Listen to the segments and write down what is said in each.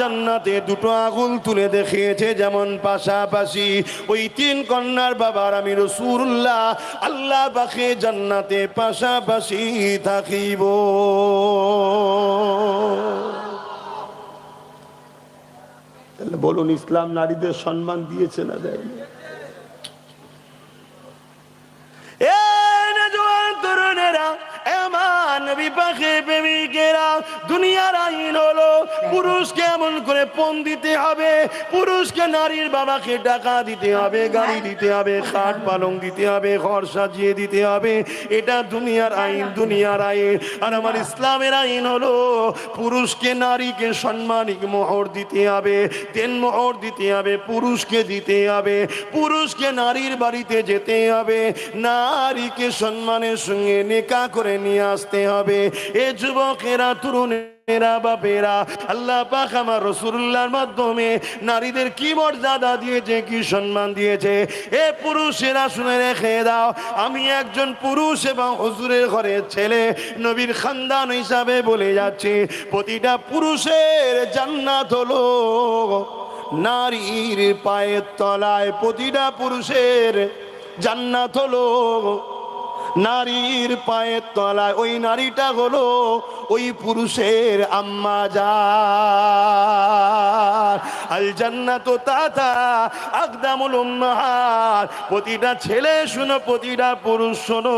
জান্নাতে দুটো আগুন তুলে দেখিয়েছে যেমন পাশাপাশি ওই তিন কন্যার বাবার আমি রসুল্লাহ আল্লাহ পাখে জান্নাতে পাশাপাশি থাকিব। তাহলে বলুন ইসলাম নারীদের সম্মান দিয়েছে না দেয়নি? এ তরুণেরা বিপাকে প্রেমিকেরা, দুনিয়ার আইন হলো পুরুষকে এমন করে পণ দিতে হবে, পুরুষকে নারীর বাবাকে টাকা দিতে হবে, গাড়ি দিতে হবে, খাট পালং দিতে হবে, ঘর সাজিয়ে দিতে হবে। এটা দুনিয়ার আইন দুনিয়ার আইন। আর আমার ইসলামের আইন হলো পুরুষকে নারীকে সম্মানিক মোহর দিতে হবে, তেন মোহর দিতে হবে, পুরুষকে দিতে হবে, পুরুষকে নারীর বাড়িতে যেতে হবে, নারীকে সম্মানের সঙ্গে নেকা করে নিয়ে আসতে হবে। এ যুবকেরা, তরুণেরা, বাপেরা, আল্লাহ পাক আমার রসুল্লাহর মাধ্যমে নারীদের কি মর্যাদা দিয়েছে, কি সম্মান দিয়েছে? এ পুরুষেরা শুনে রেখে দাও, আমি একজন পুরুষ এবং হজুরের ঘরের ছেলে। নবীর খানদান হিসাবে বলে যাচ্ছি, প্রতিটা পুরুষের জান্নাত হলো নারীর পায়ের তলায়, প্রতিটা পুরুষের জান্নাত হলো নারীর পায়ের তলায় ওই নারীটা হলো ওই পুরুষের আম্মা যা আল তাতা আকদামুল উম্মাহাত। প্রতিটা ছেলে শুনো, প্রতিটা পুরুষ শোনো,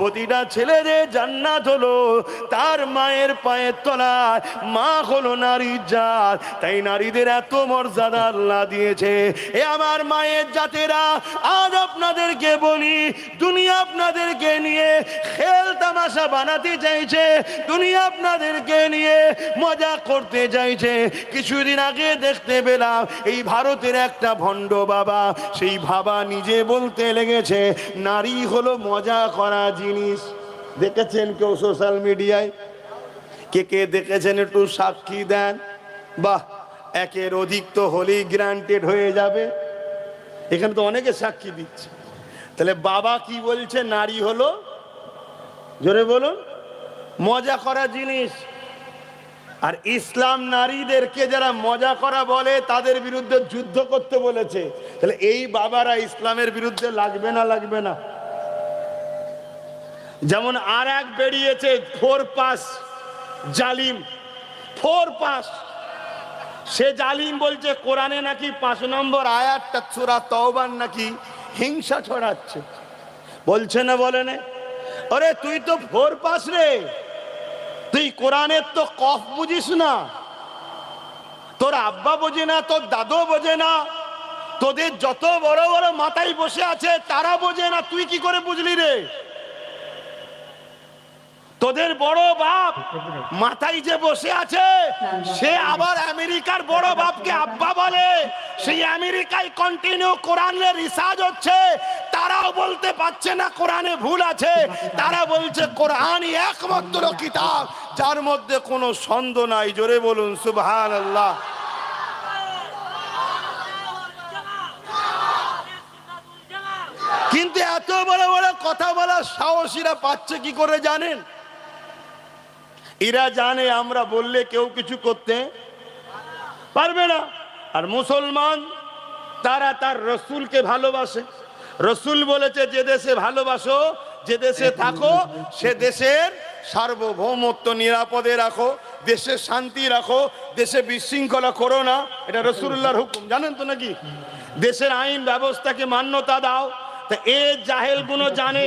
প্রতিটা ছেলেদের জান্নাত হলো, তার মায়ের পায়ের তলায় মা হলো নারীর জাত। তাই নারীদের এত মর্যাদা আল্লাহ দিয়েছে। এ আমার মায়ের জাতেরা, আজ আপনাদেরকে বলি, দুনিয়া আপনাদেরকে নিয়ে খেল তামাশা বানাতে চাইছে, দুনিয়া আপনাদেরকে নিয়ে মজা করতে চাইছে। কিছুদিন আগে দেখতে পেলাম এই ভারতের একটা ভণ্ড বাবা, সেই বাবা নিজে বলতে লেগেছে, নারী হলো মজা করা জিনিস। দেখেছেন কেউ সোশ্যাল মিডিয়ায়? কে কে দেখেছেন একটু সাক্ষী দেন? বাহ, একের অধিক তো হলেই গ্রান্টেড হয়ে যাবে। এখানে তো অনেকে সাক্ষী দিচ্ছে। তাহলে বাবা কি বলছে? নারী হলো? জোরে বলুন। মজা করা জিনিস। আর ইসলাম নারীদেরকে যারা মজা করা বলে, তাদের বিরুদ্ধে যুদ্ধ করতে বলেছে। তাহলে এই বাবারা ইসলামের বিরুদ্ধে লাগবে না লাগবে না? যেমন আর এক বেরিয়েছে, ফোর পাস জালিম। Four pass. সে জালিম বলছে, কোরআনে নাকি পাঁচ নম্বর আয়াতটা, সুরা তওবার নাকি হিংসা ছড়াচ্ছে। বলছে না বলে না? আরে তুই তো ফোর পাস রে। তুই কোরআনের তো কফ বুঝিস না। তোর আব্বা বোঝে না, তোর দাদু বোঝে না, তোদের যত বড় বড় মাথায় বসে আছে তারা বোঝে না, তুই কি করে বুঝলি রে? তোদের বড় বাপ মাথায় যে বসে আছে, সে আবার আমেরিকার বড় বাপকে আব্বা বলে। সেই আমেরিকায় কন্টিনিউ কোরআনের রিসার্চ হচ্ছে তারাও বলতে পারছে না, কোরআনে ভুল আছে। তারা বলছে, কোরআনই একমাত্র কিতাব, যার মধ্যে কোনো সন্দেহ নাই। জোরে বলুন সুবহান আল্লাহ কিন্তু এত বড় বড় কথা বলার সাহসীরা পাচ্ছে কি করে জানেন? এরা জানে আমরা বললে কেউ কিছু করতে পারবে না। আর মুসলমান, তারা তার রসুলকে ভালোবাসে। রসুল বলেছে, যে দেশে ভালোবাসো, যে দেশে থাকো, সে দেশের সার্বভৌমত্ব নিরাপদে রাখো, দেশে শান্তি রাখো, দেশে বিশৃঙ্খলা করো না। এটা রসুল্লাহর হুকুম, জানেন তো নাকি? দেশের আইন ব্যবস্থাকে মান্যতা দাও। তা এ জাহেলগুলো জানে?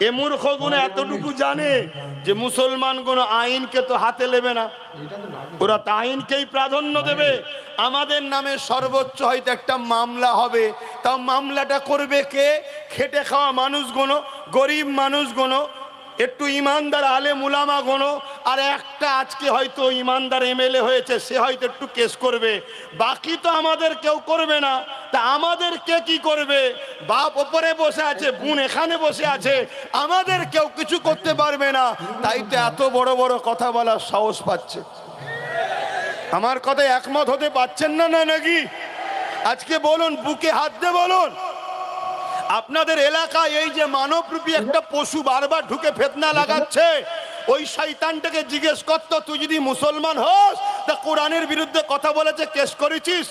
এ মূর্খ গুণ এতটুকু জানে যে মুসলমান কোনো আইনকে তো হাতে নেবে না। ওরা তো আইনকেই প্রাধান্য দেবে। আমাদের নামে সর্বোচ্চ হয়তো একটা মামলা হবে। তা মামলাটা করবে কে? খেটে খাওয়া মানুষগুলো গরিব মানুষগুলো একটু ইমানদার আলে মুলামা গণো আর একটা আজকে হয়তো ইমানদার এমএলএ হয়েছে, সে হয়তো একটু কেস করবে। বাকি তো আমাদের কেউ করবে না। তা আমাদের কে কি করবে? বাপ ওপরে বসে আছে, বোন এখানে বসে আছে, আমাদের কেউ কিছু করতে পারবে না। তাই তো এত বড় বড় কথা বলার সাহস পাচ্ছে। আমার কথায় একমত হতে পারছেন না না, নাকি? আজকে বলুন, বুকে হাত দিয়ে বলুন। আপনাদের এলাকায় এই যে মানবরূপী একটা পশু বারবার ঢুকে ফেতনা লাগাচ্ছে, ওই শয়তানটাকে জিজ্ঞেস করতো তুই যদি মুসলমান হোস, তা কোরআনের বিরুদ্ধে কথা বলেছে, কেস করেছিস?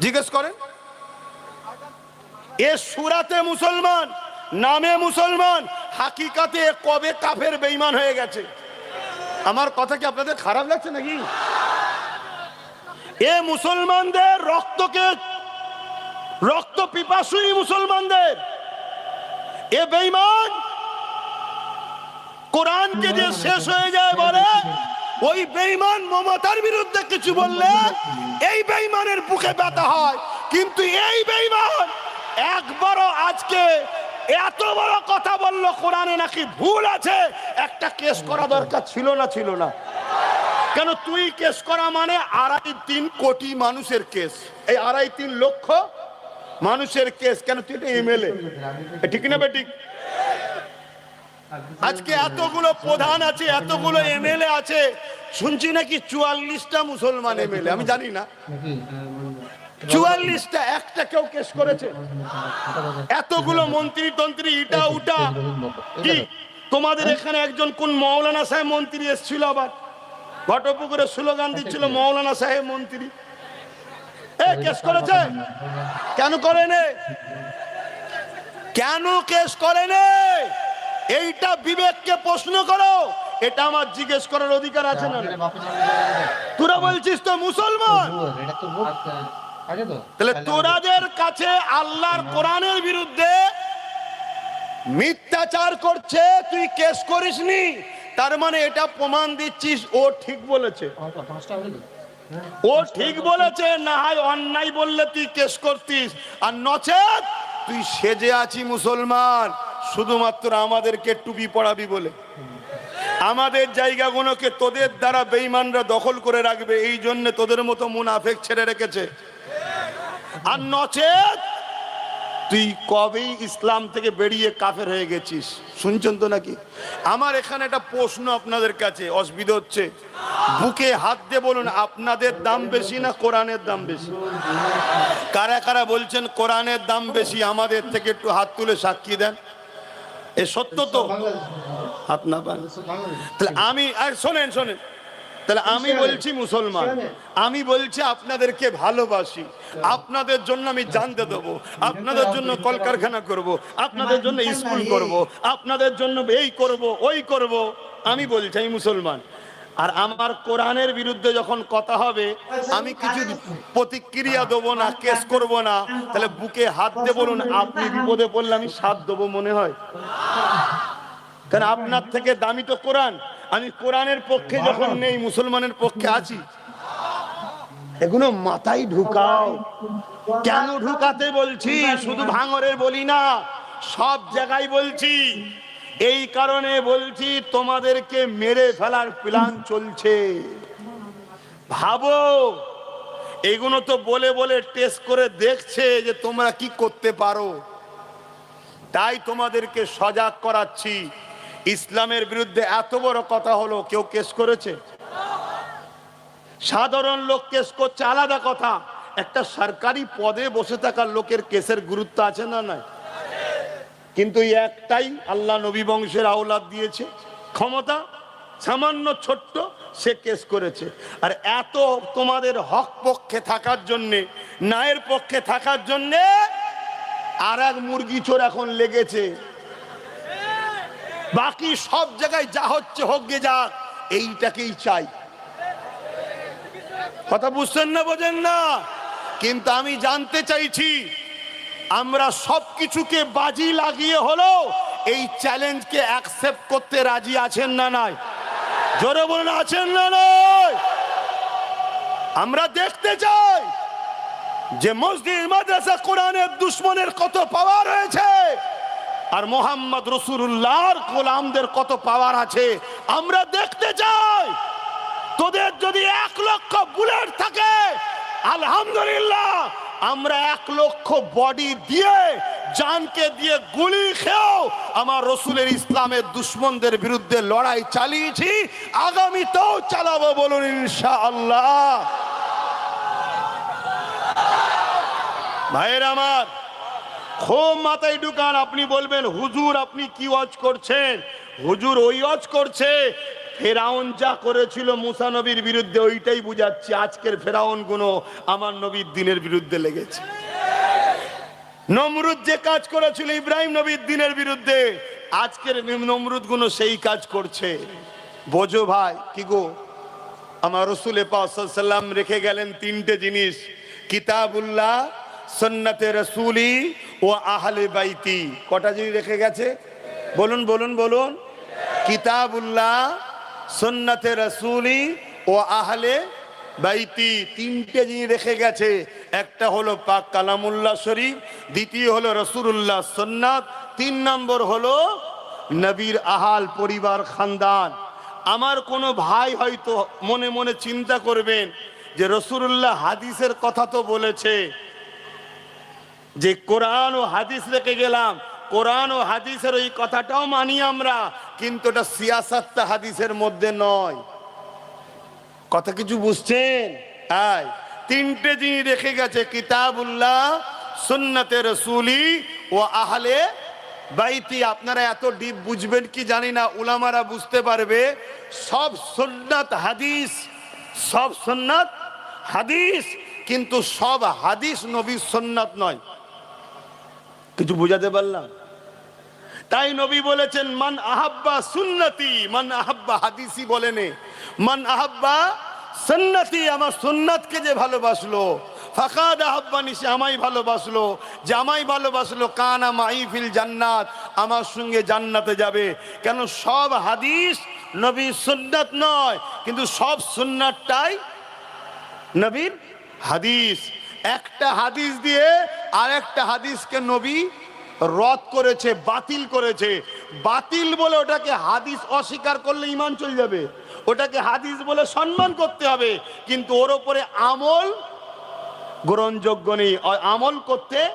জিজ্ঞেস করেন। এ সুরাতে মুসলমান, নামে মুসলমান, হাকিকাতে কবে কাফের বেইমান হয়ে গেছে? আমার কথা কি আপনাদের খারাপ লাগছে নাকি? এ মুসলমানদের রক্তকে রক্ত পিপাসুই মুসলমানদের। এ বেইমান কোরআনকে যে শেষ হয়ে যায় বলে, ওই বেইমান মমতার বিরুদ্ধে কিছু বললে এই বেইমানের বুকে ব্যথা হয়। কিন্তু এই বেইমান একবারও আজকে এত বড় কথা বলল, কোরআনে নাকি ভুল আছে। একটা কেস করা দরকার ছিল না ছিল না। কেন তুই কেস করা মানে আড়াই তিন কোটি মানুষের কেস। এই আড়াই তিন লক্ষ মানুষের কেস, কেন তুই এটা এমএলএ ঠিক না বেঠিক? আজকে এতগুলো প্রধান আছে, এতগুলো এমএলএ আছে, শুনছি নাকি চুয়াল্লিশটা মুসলমান এমএলএ আমি জানি না। চুয়াল্লিশটা, একটা কেউ কেস করেছে। এতগুলো মন্ত্রী তন্ত্রী, ইটা, উটা। কি? তোমাদের এখানে একজন কোন মৌলানা সাহেব মন্ত্রী এসেছিল আবার? ঘটপুকুরে স্লোগান দিচ্ছিল মৌলানা সাহেব মন্ত্রী। এ কেস করেছে? কেন করেনে? কেন কেস করেনে? এইটা বিবেককে প্রশ্ন করো। এটা আমার জিজ্ঞেস করার অধিকার আছে না তোরা বলছিস তো মুসলমান? তাহলে তোরাদের কাছে আল্লাহর কোরআনের বিরুদ্ধে মিথ্যাচার করছে তুই কেস করিসনি? তার মানে এটা প্রমাণ দিচ্ছিস ও ঠিক বলেছে। ও ঠিক বলেছে না হয় অন্যায় বললে তুই কেস করতিস। আর নচেত তুই সেজে আছি মুসলমান, শুধুমাত্র আমাদেরকে টুপি পড়াবি বলে। আমাদের জায়গাগুলোকে তোদের দ্বারা বেইমানরা দখল করে রাখবে, এই জন্য তোদের মতো মুনাফেক ছেড়ে রেখেছে। আর নচেত তুই কবেই ইসলাম থেকে বেরিয়ে কাফের হয়ে গেছিস? শুনছেন তো নাকি? আমার এখানে একটা প্রশ্ন আপনাদের কাছে, অসুবিধা হচ্ছে। বুকে হাত দিয়ে বলুন, আপনাদের দাম বেশি না কোরআনের দাম বেশি? কারা কারা বলছেন কোরআনের দাম বেশি, আমাদের থেকে একটু হাত তুলে সাক্ষী দেন। এ সত্য তো? হাত না পান তাহলে আমি, আর শোনেন শোনেন। তাহলে আমি বলছি মুসলমান আমি বলছি আপনাদেরকে ভালোবাসি। আপনাদের জন্য আমি জানতে দেবো আপনাদের জন্য কলকারখানা করব আপনাদের জন্য স্কুল করব আপনাদের জন্য এই করব ওই করব। আমি বলছি আমি মুসলমান। আর আমার কোরআনের বিরুদ্ধে যখন কথা হবে আমি কিছু প্রতিক্রিয়া দেবো না কেস করব না। তাহলে বুকে হাত দিয়ে বলুন আপনি বিপদে পড়লে আমি সাথ দেবো মনে হয়? কারণ আপনার থেকে দামি তো কোরআন। আমি কোরআনের পক্ষে যখন নেই, মুসলমানের পক্ষে আছি। এগুলো মাথায় ঢুকাও। কেন ঢুকাতে বলছি? শুধু ভাঙরের বলি না, সব জায়গায় বলছি। এই কারণে বলছি, তোমাদেরকে মেরে ফেলার প্ল্যান চলছে। ভাবো, এগুলো তো বলে বলে টেস্ট করে দেখছে যে তোমরা কি করতে পারো। তাই তোমাদেরকে সজাগ করাচ্ছি। ইসলামের বিরুদ্ধে এত বড় কথা হলো, কেউ কেস করেছে? সাধারণ লোক কেস করছে, আলাদা কথা। একটা সরকারি পদে বসে থাকা লোকের কেসের গুরুত্ব আছে না নাই? কিন্তু একটাই আল্লাহ নবী বংশের আওলাদ দিয়েছে। ক্ষমতা সামান্য ছোট্ট, সে কেস করেছে। আর এত তোমাদের হক পক্ষে থাকার জন্যে ন্যায়ের পক্ষে থাকার জন্যে আর এক মুরগি চোর এখন লেগেছে। বাকি সব জায়গায় যা হচ্ছে হোক গে যাক এইটাকেই চাই। কথা বুঝছেন না, বোঝেন না? কিন্তু আমি জানতে চাইছি, আমরা সব কিছুকে বাজি লাগিয়ে হলো এই চ্যালেঞ্জকে অ্যাকসেপ্ট করতে রাজি আছেন না নাই? জোরে বলুন, আছেন না নয় আমরা দেখতে চাই যে মসজিদ মাদ্রাসা কোরআনের দুশ্মনের কত পাওয়ার রয়েছে আর মোহাম্মদ রসুল্লাহর গোলামদের কত পাওয়ার আছে? আমরা দেখতে চাই। তোদের যদি এক লক্ষ বুলেট থাকে, আলহামদুলিল্লাহ, আমরা এক লক্ষ বডি দিয়ে, জানকে দিয়ে গুলি খেয়েও আমার রসুলের ইসলামের দুশ্মনদের বিরুদ্ধে লড়াই চালিয়েছি। আগামীতেও চালাবো বলুন ইনশাআল্লাহ। ভাইয়ের আমার খুব মাথায় ঢুকান, আপনি বলবেন, হুজুর, আপনি কি ওয়াজ করছেন? হুজুর ওই ওয়াজ করছে। ফেরাউন যা করেছিল মুসা নবীর বিরুদ্ধে, ওইটাই বুঝাচ্ছে, আজকের ফেরাউনগুলো আমার নবীর দিনের বিরুদ্ধে লেগেছে। নমরুদ যে কাজ করেছিল, ইব্রাহিম নবীর দিনের বিরুদ্ধে, আজকের নমরুদগুলো সেই কাজ করছে। বোঝো ভাই, কি গো? আমার রসুলে পাসাল্লাম রেখে গেলেন তিনটে জিনিস, কিতাবুল্লাহ সন্নাতে রসুলি ও আহলে বাইতি। কটা জিনিস রেখে গেছে? বলুন বলুন বলুন। কিতাবুল্লাহ, সন্নাতে রসুলি ও আহলে বাইতি। তিনটে জিনিস রেখে গেছে। একটা হলো পাক কালামুল্লাহ শরীফ, দ্বিতীয় হলো রসুল্লাহ সন্ন্যাত তিন নম্বর হলো নবীর আহাল পরিবার খানদান। আমার কোনো ভাই হয়তো মনে মনে চিন্তা করবেন যে রসুল্লাহ হাদিসের কথা তো বলেছে। যে কোরআন ও হাদিস রেখে গেলাম, কোরআন ও হাদিসের ওই কথাটাও মানি আমরা, কিন্তু এটা সিয়াসাত্তা হাদিসের মধ্যে নয়। কথা কিছু বুঝছেন? হ্যাঁ তিনটে জিনিস রেখে গেছে, কিতাবুল্লাহ, সুন্নতে রসুলি ও আহলে বাইতি। আপনারা এত ডিপ বুঝবেন কি জানি না, উলামারা বুঝতে পারবে, সব সুন্নাত হাদিস, সব সুন্নাত হাদিস, কিন্তু সব হাদিস নবী সুন্নাত নয়। কিছু বোঝাতে পারলাম? তাই নবী বলেছেন, মান আহাব্বা সুন্নতি, মান আহাব্বা হাদিসি বলেনে মান আহাব্বা সুন্নতি, আমার সুন্নাতকে যে ভালোবাসলো। ফাকাদ ভালোবাসলো। যে ভালোবাসলো, কানা মাইফিল জান্নাত, আমার সঙ্গে জান্নাতে যাবে। কেন সব হাদিস নয়, কিন্তু সব নবীর হাদিস। একটা হাদিস দিয়ে আর একটা হাদিসকে নবী রদ করেছে, বাতিল করেছে। বাতিল বলে ওটাকে হাদিস অস্বীকার করলে ইমান চলে যাবে। ওটাকে হাদিস বলে সম্মান করতে হবে। কিন্তু ওর ওপরে আমল গ্রহণযোগ্য নেই। আমল করতে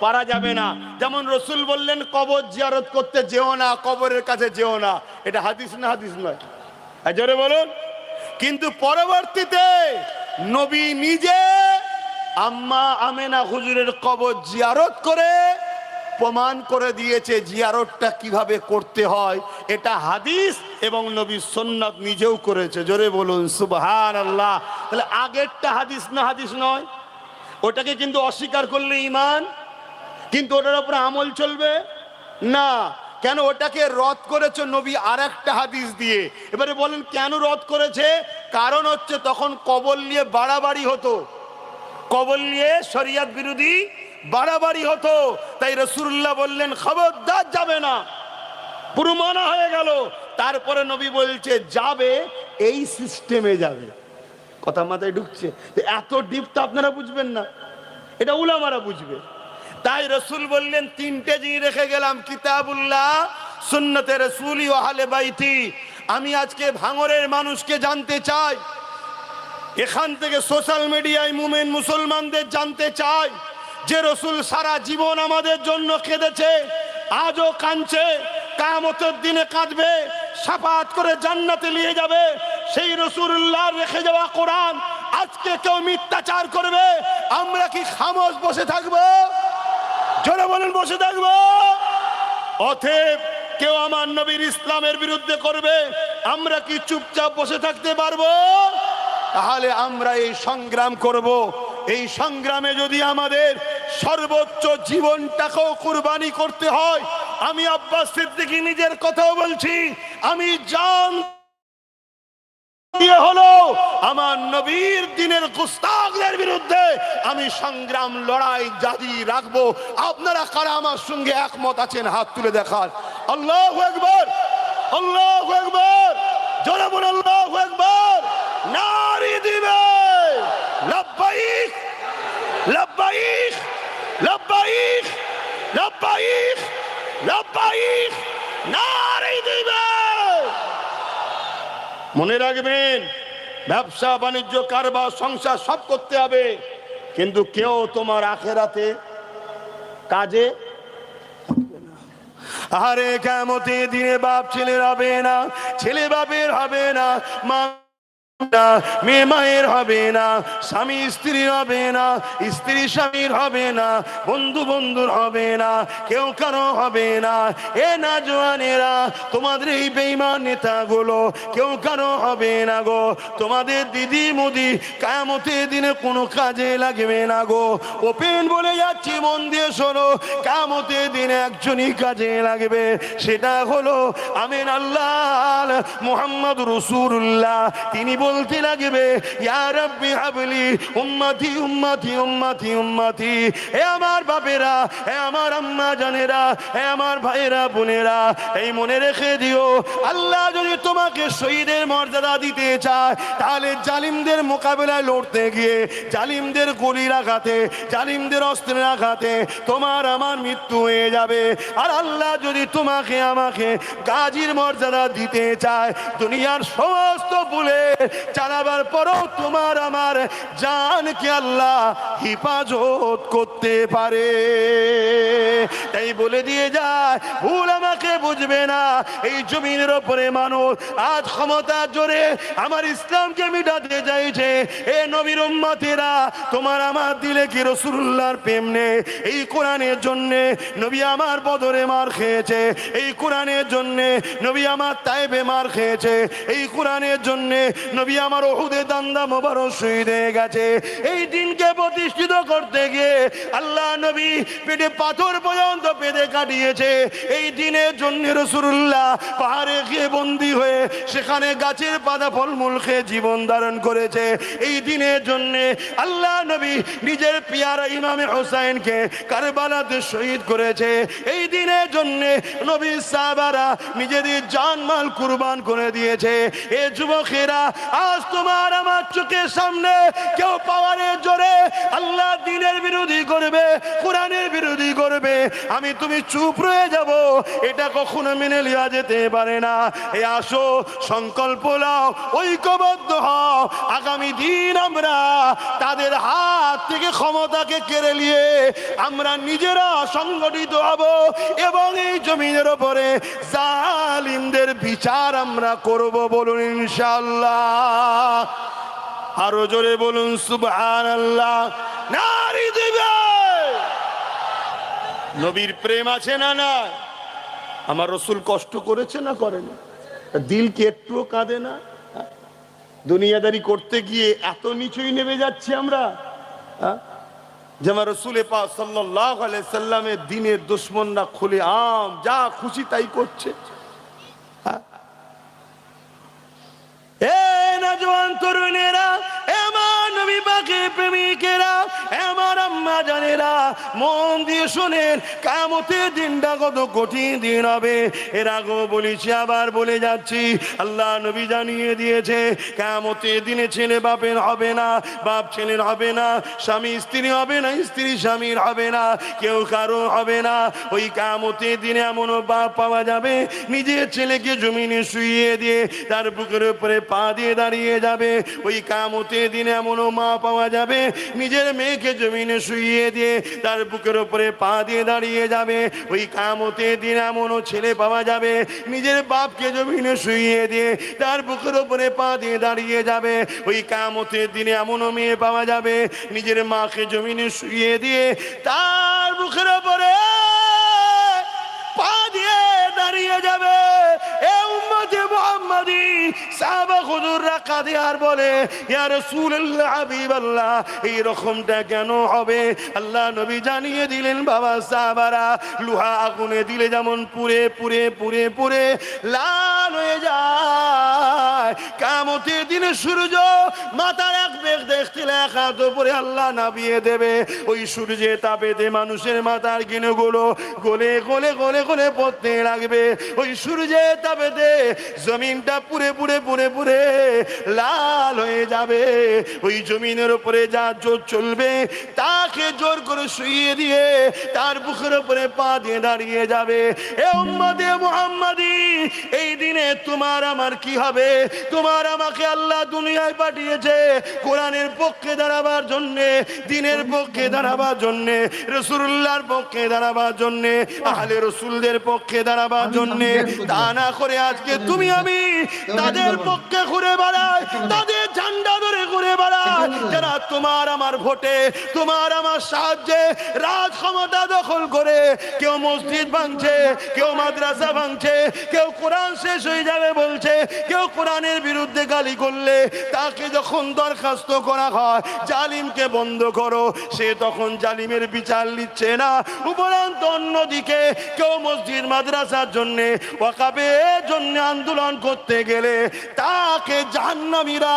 পারা যাবে না। যেমন রসুল বললেন, কবর জিয়ারত করতে যেও না, কবরের কাছে যেও না। এটা হাদিস না হাদিস নয়। জোরে বলুন। কিন্তু পরবর্তীতে নবী নিজে আম্মা আমেনা হুজুরের কবর জিয়ারত করে প্রমাণ করে দিয়েছে জিয়ারতটা কীভাবে করতে হয়। এটা হাদিস এবং নবী সন্ন্যত নিজেও করেছে। জোরে বলুন সুবহান আল্লাহ তাহলে আগেরটা হাদিস না হাদিস নয়। ওটাকে কিন্তু অস্বীকার করলে ইমান কিন্তু ওটার উপরে আমল চলবে? না। কেন ওটাকে রদ করেছে নবী আর একটা হাদিস দিয়ে? এবারে বলেন, কেন রদ করেছে? কারণ হচ্ছে তখন কবল নিয়ে বাড়াবাড়ি হতো। কবল নিয়ে শরিয়াত বিরোধী বাড়াবাড়ি হতো। তাই রসুল্লাহ বললেন, খবরদার যাবে না। পুরো মানা হয়ে গেল। তারপরে নবী বলছে, যাবে, এই সিস্টেমে যাবে। কথা মাথায় ঢুকছে। এত ডিপ তো আপনারা বুঝবেন না। এটা উলামারা বুঝবে। তাই রসুল বললেন, তিনটে জিনিস রেখে গেলাম, কিতাবুল্লাহ, সুন্নতে রসুলি ও আহলে বাইতি। আমি আজকে ভাঙরের মানুষকে জানতে চাই। এখান থেকে সোশ্যাল মিডিয়ায় মুমেন মুসলমানদের জানতে চাই যে রসুল সারা জীবন আমাদের জন্য কেঁদেছে, আজও কাঁদছে কামতের দিনে কাঁদবে, সাফাত করে জান্নাতে নিয়ে যাবে, সেই রসুল্লাহ রেখে যাওয়া কোরআন আজকে কেউ মিথ্যাচার করবে, আমরা কি খামোশ বসে থাকব? জোরে বলেন, বসে থাকব? অথেব কেউ আমার নবীর ইসলামের বিরুদ্ধে করবে, আমরা কি চুপচাপ বসে থাকতে পারব? তাহলে আমরা এই সংগ্রাম করব। এই সংগ্রামে যদি আমাদের সর্বোচ্চ জীবনটাকেও কুরবানি করতে হয়, আমি আব্বাস সিদ্দিকী নিজের কথাও বলছি, আমি জান হলো আমার দিনের বিরুদ্ধে আমি সংগ্রাম, লড়াই রাখব। আপনারা কারা আমার সঙ্গে একমত আছেন? হাত তুলে আল্লাহ একবার নারী দিবে। মনে রাখবেন, ব্যবসা, বাণিজ্য, কারবার, সংসার সব করতে হবে। কিন্তু কেউ তোমার আখেরাতে কাজে আরে, কেমতে দিনে বাপ ছেলের হবে না, ছেলে বাপের হবে না, মা না, মেয়ে মায়ের হবে না, স্বামী স্ত্রী হবে না, স্ত্রী স্বামীর হবে না, বন্ধু বন্ধুর হবে না, কেউ কারও হবে না। এ না জোয়ানেরা, তোমাদের এই বেইমান নেতাগুলো কেউ কারও হবে না গো। তোমাদের দিদি মুদি কায়ামতের দিনে কোনো কাজে লাগবে না গো। ওপেন বলে যাচ্ছি, মন দিয়ে শোনো, কায়ামতের দিনে একজনই কাজে লাগবে। সেটা হলো আমিন আল্লাহ, মোহাম্মদ রসুল্লাহ তিনি বলতে লাগবে, ইয়া রাব্বি হাবলি, উম্মতি উম্মতি উম্মতি উম্মতি হে আমার বাপেরা হে আমার আম্মা জানেরা হে আমার ভাইয়েরা, বোনেরা, এই মনে রেখে দিও, আল্লাহ যদি তোমাকে শহীদের মর্যাদা দিতে চায়, তাহলে জালিমদের মোকাবেলায় লড়তে গিয়ে, জালিমদের গুলির আঘাতে, জালিমদের অস্ত্রের আঘাতে, তোমার আমার মৃত্যু হয়ে যাবে। আর আল্লাহ যদি তোমাকে, আমাকে গাজীর মর্যাদা দিতে চায়, দুনিয়ার সমস্ত ভুলে চালাবার পরও তোমার আমার জানকে আল্লাহ হিফাজত করতে পারে। তাই বলে দিয়ে যায়, ভুল আমাকে বুঝবে না। এই জমিনের ওপরে মানুষ আজ ক্ষমতা জোরে আমার ইসলামকে মিটাতে চাইছে। এ নবীর উম্মতেরা, তোমার আমার দিলে কি রসুল্লাহর প্রেম নেই? এই কোরআনের জন্য নবী আমার বদরে মার খেয়েছে। এই কোরআনের জন্য নবী আমার তাইবে মার খেয়েছে। এই কোরআনের জন্য নবী আমার ওহুদে দান্দা মোবারক হয়ে গেছে। এই দিনকে প্রতিষ্ঠিত করতে গিয়ে আল্লাহ নবী পেটে পাথর পর্যন্ত পেটে কাটিয়েছে। এই দিনের জন্য রসুল্লাহ পাহাড়ে গিয়ে বন্দি হয়ে সেখানে গাছের পাতা ফলমূল খেয়ে জীবন ধারণ করেছে। এই দিনের জন্য আল্লাহ নবী নিজের পিয়ারা ইমামে হোসাইনকে কারবালাতে শহীদ করেছে। এই দিনের জন্য নবী সাহাবারা নিজেদের জানমাল কুরবান করে দিয়েছে। এ যুবকেরা আজ তোমার আমার চোখের সামনে কেউ পাওয়ারের জোরে আল্লাহ দিনের বিরোধী করবে, কোরআনের বিরোধী করবে। আমি তুমি চুপ রয়ে যাব, এটা কখনো মেনে নেওয়া যেতে পারে না। এ আসো, সংকল্প নাও, ঐক্যবদ্ধ হও। আগামী দিন আমরা তাদের হাত থেকে ক্ষমতাকে কেড়ে নিয়ে আমরা নিজেরা সংগঠিত হব এবং এই জমিনের ওপরে জালিমদের বিচার আমরা করব বলুন ইনশাল্লাহ আরও জোরে বলুন সুবহান আল্লাহ নারী দিবে। নবীর প্রেম আছে না না আমার রসুল কষ্ট করেছে না করেনি? দিল কি একটুও কাঁদে না? দুনিয়াদারি করতে গিয়ে এত নিচুই নেমে যাচ্ছি আমরা। হ্যাঁ? আমার রসুলে সাল্লাহ সাল্লামের দিনের দুশ্মনরা খুলে আম, যা খুশি তাই করছে হ্যাঁ? এ নজওয়ান তরুণেরা এ আমার নবী পাকে প্রেমিকেরা এ মন দিয়ে শোনেন, কামতের দিনটা কত কঠিন দিন হবে। এর আগেও বলেছি, আবার বলে যাচ্ছি, আল্লাহ নবী জানিয়ে দিয়েছে, কামতের দিনে ছেলে বাপের হবে না, বাপ ছেলের হবে না, স্বামী স্ত্রী হবে না, স্ত্রী স্বামীর হবে না, কেউ কারও হবে না। ওই কামতের দিনে এমনও বাপ পাওয়া যাবে, নিজের ছেলেকে জমিনে শুইয়ে দিয়ে তার বুকের উপরে পা দিয়ে দাঁড়িয়ে যাবে। ওই কামতে দিনে এমনও মা পাওয়া যাবে, নিজের মেয়েকে জমিনে শুইয়ে দিয়ে তার বুকের উপরে পা দিয়ে দাঁড়িয়ে যাবে। ওই কামতে দিন এমনও ছেলে পাওয়া যাবে। নিজের বাপকে জমিনে শুইয়ে দিয়ে তার বুকের উপরে পা দিয়ে দাঁড়িয়ে যাবে। ওই কামতে দিনে এমনও মেয়ে পাওয়া যাবে। নিজের মাকে জমিনে শুইয়ে দিয়ে তার বুকের উপরে মুহাম্মাদি সাহাবা হুজুররা কাঁদে আর বলে, ইয়া রাসূলুল্লাহ, হাবিবাল্লাহ, এই রকমটা কেন হবে? আল্লাহ নবী জানিয়ে দিলেন, বাবা সাহাবারা, লোহা আগুনে দিলে যেমন পুরে পুরে পুরে পুরে লাল হয়ে যায়। কামতের দিনে সূর্য মাথার এক বেগ দেখতে হাত উপরে আল্লাহ নাবিয়ে দেবে। ওই সূর্যে তাপেতে মানুষের মাথার গিনুগুলো গলে গলে গলে গলে পড়তে লাগবে, ওই সূর্যে তাপেতে জমিনটা পুরে পুরে পুরে পুরে লাল হয়ে যাবে, ওই জমিনের উপরে যা জোর চলবে তাকে জোর করে শুইয়ে দিয়ে তার বুকের উপরে পা দিয়ে দাঁড়িয়ে যাবে। এ উম্মদে মুহাম্মাদি, এই দিনে তোমার আমার কি হবে? তোমার আমাকে আল্লাহ দুনিয়ায় পাঠিয়েছে কোরআনের পক্ষে দাঁড়াবার জন্যে, দিনের পক্ষে দাঁড়াবার জন্যে রসুল্লাহর পক্ষে দাঁড়াবার জন্যে, আহলে রসুলদের পক্ষে দাঁড়াবার জন্যে। তা না করে আজকে তুমি আমি তাদের পক্ষে ঘুরে বেড়াই, তাদের ঝান্ডা ধরে ঘুরে বেড়াই। যারা তোমার আমার ভোটে, তোমার আমার সাহায্যে রাজ ক্ষমতা দখল করে কেউ মসজিদ ভাঙছে, কেউ মাদ্রাসা ভাঙছে, কেউ কোরআন শেষ হয়ে যাবে বলছে, কেউ কোরআনের বিরুদ্ধে গালি করলে তাকে যখন দরখাস্ত করা হয়, জালিমকে বন্ধ করো। সে তখন জালিমের বিচার নিচ্ছে না। উপরান্ত অন্যদিকে কেউ মসজিদ মাদ্রাসার জন্য ওয়াকাবের জন্য আন্দোলন করতে গেলে তাকে জাহান্নামীরা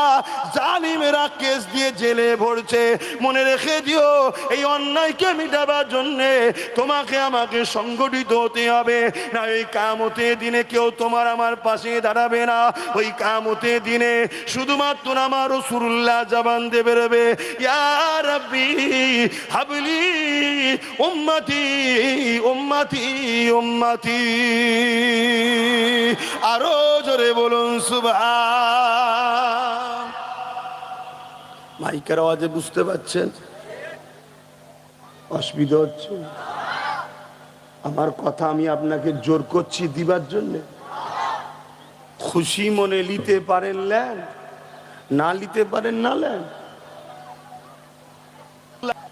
জালিমেরা কেস দিয়ে জেলে ভরছে। মনে রেখে দিও, এই অন্যায়কে মিটাবার জন্যে তোমাকে আমাকে সংগঠিত হতে হবে। না ওই কামতে দিনে কেউ তোমার আমার পাশে দাঁড়াবে না। ওই কামতে দিনে শুধুমাত্র আমার রসুল্লাহ জবান দিয়ে বেরোবে। ইয়ারাব্বি হাবলি উম্মতি উম্মতি উম্মতি। আরও জোরে বলুন, সুবহান। মাইকের আওয়াজে বুঝতে পাচ্ছেন অসুবিধা হচ্ছে। আমার কথা আমি আপনাকে জোর করছি দিবার জন্য। খুশি মনে নিতে পারেন লেন না নিতে পারেন না লেন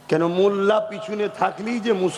কেন মোল্লা পিছনে থাকলেই যে মুসল